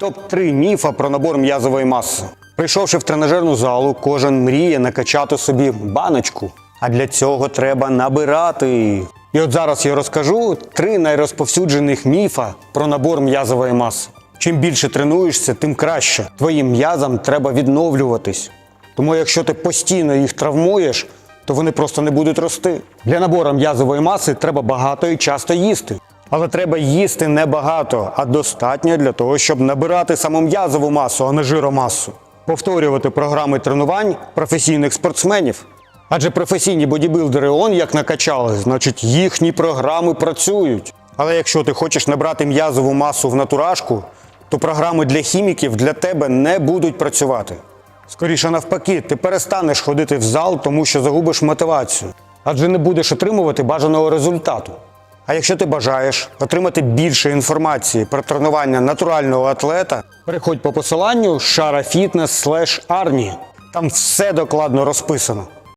Топ-3 міфа про набор м'язової маси. Прийшовши в тренажерну залу, кожен мріє накачати собі баночку. А для цього треба набирати. І от зараз я розкажу три найрозповсюджених міфа про набор м'язової маси. Чим більше тренуєшся, тим краще. Твоїм м'язам треба відновлюватись. Тому якщо ти постійно їх травмуєш, то вони просто не будуть рости. Для набору м'язової маси треба багато і часто їсти. Але треба їсти не багато, а достатньо для того, щоб набирати саму м'язову масу, а не жиромасу. Повторювати програми тренувань професійних спортсменів. Адже професійні бодібілдери он як накачали, значить їхні програми працюють. Але якщо ти хочеш набрати м'язову масу в натуражку, то програми для хіміків для тебе не будуть працювати. Скоріше навпаки, ти перестанеш ходити в зал, тому що загубиш мотивацію, адже не будеш отримувати бажаного результату. А якщо ти бажаєш отримати більше інформації про тренування натурального атлета, переходь по посиланню sharafitness Arni. Там все докладно розписано.